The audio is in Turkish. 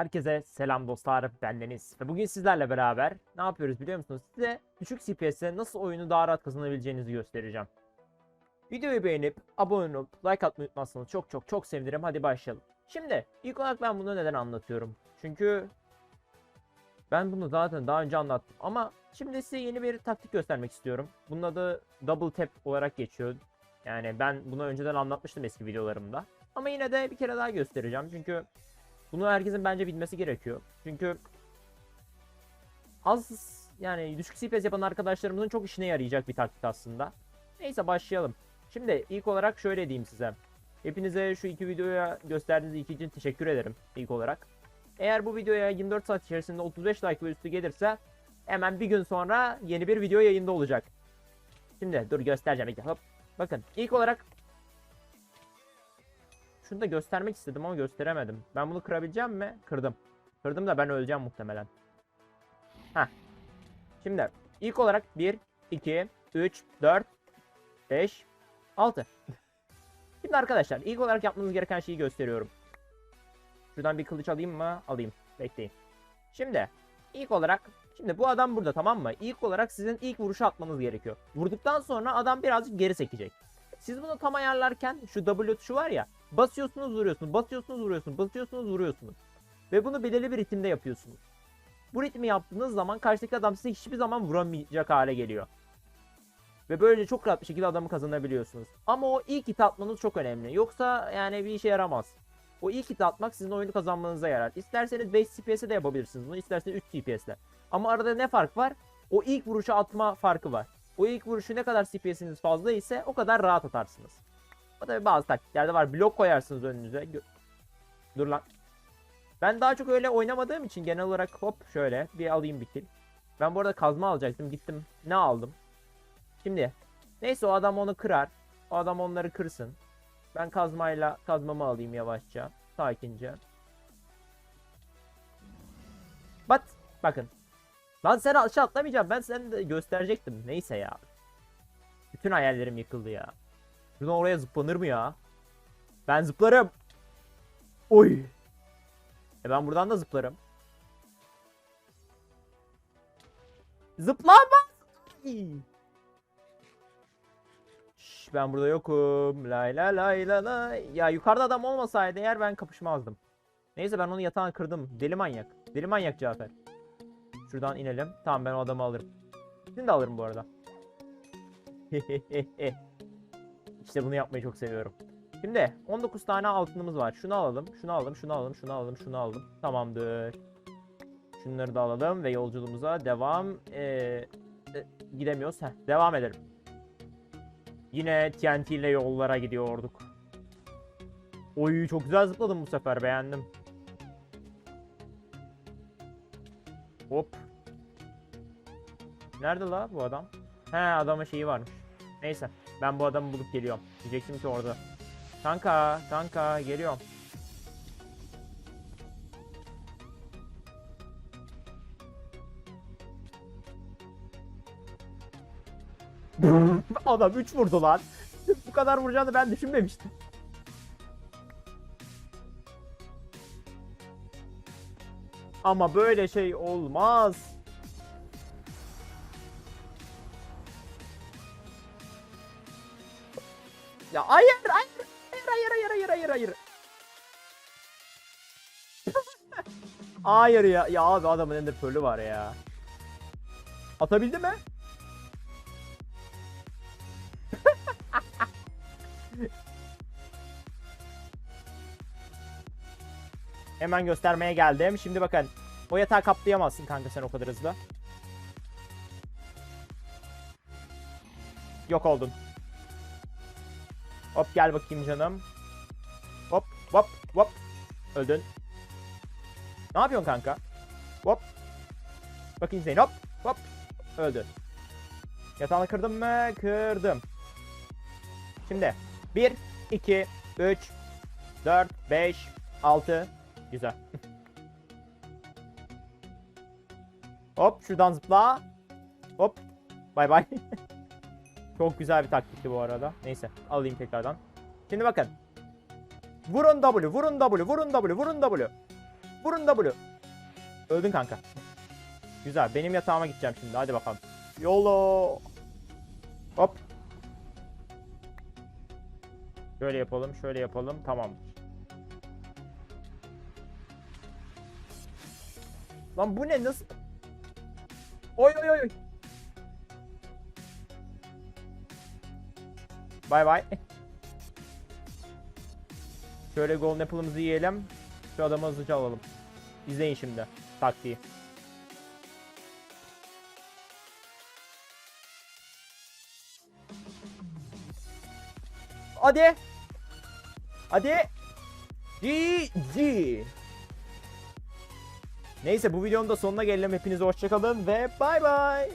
Herkese selam dostlar bendeniz ve bugün sizlerle beraber ne yapıyoruz biliyor musunuz? Size düşük CPS'e nasıl oyunu daha rahat kazanabileceğinizi göstereceğim. Videoyu beğenip abone olup like atmayı unutmazsanız çok çok çok sevinirim. Hadi başlayalım. Şimdi ilk olarak ben bunu neden anlatıyorum? Çünkü ben bunu zaten daha önce anlattım ama şimdi size yeni bir taktik göstermek istiyorum. Bunun adı double tap olarak geçiyor. Yani ben bunu önceden anlatmıştım eski videolarımda. Ama yine de bir kere daha göstereceğim çünkü bunu herkesin bence bilmesi gerekiyor. Çünkü az yani düşük CPS yapan arkadaşlarımızın çok işine yarayacak bir taktik aslında. Neyse başlayalım. Şimdi ilk olarak şöyle diyeyim size. Hepinize şu iki videoya gösterdiğiniz ilgi için teşekkür ederim ilk olarak. Eğer bu videoya 24 saat içerisinde 35 like ve üstü gelirse hemen bir gün sonra yeni bir video yayında olacak. Şimdi dur göstereceğim. Hop. Bakın ilk olarak şunu da göstermek istedim ama gösteremedim. Ben bunu kırabileceğim mi? Kırdım. Kırdım da ben öleceğim muhtemelen. Heh. Şimdi ilk olarak 1, 2, 3, 4, 5, 6. Şimdi arkadaşlar ilk olarak yapmanız gereken şeyi gösteriyorum. Şuradan bir kılıç alayım mı? Alayım. Bekleyin. Şimdi ilk olarak şimdi bu adam burada tamam mı? İlk olarak sizin ilk vuruşu atmanız gerekiyor. Vurduktan sonra adam birazcık geri sekecek. Siz bunu tam ayarlarken şu W tuşu var ya basıyorsunuz vuruyorsunuz, basıyorsunuz vuruyorsunuz, basıyorsunuz vuruyorsunuz. Ve bunu belirli bir ritimde yapıyorsunuz. Bu ritmi yaptığınız zaman karşıdaki adam size hiçbir zaman vuramayacak hale geliyor. Ve böylece çok rahat bir şekilde adamı kazanabiliyorsunuz. Ama o ilk hit atmanız çok önemli. Yoksa yani bir işe yaramaz. O ilk hit atmak sizin oyunu kazanmanıza yarar. İsterseniz 5 CPS'e de yapabilirsiniz bunu. isterseniz 3 CPS'le. Ama arada ne fark var? O ilk vuruşu atma farkı var. O ilk vuruşu ne kadar CPS'iniz fazla ise o kadar rahat atarsınız. O tabi bazı taktiklerde var. Blok koyarsınız önünüze. Dur lan. Ben daha çok öyle oynamadığım için genel olarak hop şöyle bir alayım bir kill. Ben bu arada kazma alacaktım. Gittim. Ne aldım? Şimdi. Neyse o adam onu kırar. O adam onları kırsın. Ben kazmayla kazmamı alayım yavaşça. Sakince. Bat. Bakın. Lan sen aşağı atlamayacağım. Ben sana de gösterecektim. Neyse ya. Bütün hayallerim yıkıldı ya. Şuradan oraya zıplanır mı ya? Ben zıplarım. Oy. E ben buradan da zıplarım. Zıplanmaz. Ay. Şş, ben burada yokum. Lay la lay la lay. Ya yukarıda adam olmasaydı eğer ben kapışmazdım. Neyse ben onu yatağına kırdım. Deli manyak. Deli manyak Cafer. Şuradan inelim. Tamam ben o adamı alırım. Şimdi de alırım bu arada. işte bunu yapmayı çok seviyorum. Şimdi 19 tane altınımız var. Şunu alalım, şunu alalım, şunu alalım, şunu alalım, şunu alalım. Tamamdır. Şunları da alalım ve yolculuğumuza devam ee, e, gidemiyoruz. Heh, devam edelim. Yine TNT ile yollara gidiyorduk. Oy çok güzel zıpladım bu sefer beğendim. Hop. Nerede la bu adam? He adamın şeyi varmış. Neyse ben bu adamı bulup geliyorum. Diyecektim ki orada. Kanka kanka geliyorum. Adam 3 vurdu lan. Bu kadar vuracağını ben düşünmemiştim. Ama böyle şey olmaz. Ya hayır hayır hayır hayır hayır hayır hayır. hayır ya ya abi adamın ender pearl'ü var ya. Atabildi mi? Hemen göstermeye geldim. Şimdi bakın. O yatağı kaplayamazsın kanka sen o kadar hızlı. Yok oldun. Hop gel bakayım canım. Hop hop hop. Öldün. Ne yapıyorsun kanka? Hop. Bakayım Zeyn hop hop. Öldün. Yatağını kırdım mı? Kırdım. Şimdi 1, 2, 3, 4, 5, 6. Güzel. Hop şuradan zıpla. Hop. Bay bay. Çok güzel bir taktikti bu arada. Neyse alayım tekrardan. Şimdi bakın. Vurun W, vurun W, vurun W, vurun W. Vurun W. Öldün kanka. Güzel. Benim yatağıma gideceğim şimdi. Hadi bakalım. Yolo. Hop. Şöyle yapalım, şöyle yapalım. Tamam. Lan bu ne? Nasıl? Oy oy oy. Bay bay. Şöyle golden apple'ımızı yiyelim. Şu adamı hızlıca alalım. İzleyin şimdi taktiği. Hadi. Hadi. GG. Neyse bu videonun da sonuna gelelim. Hepinize hoşçakalın ve bay bay.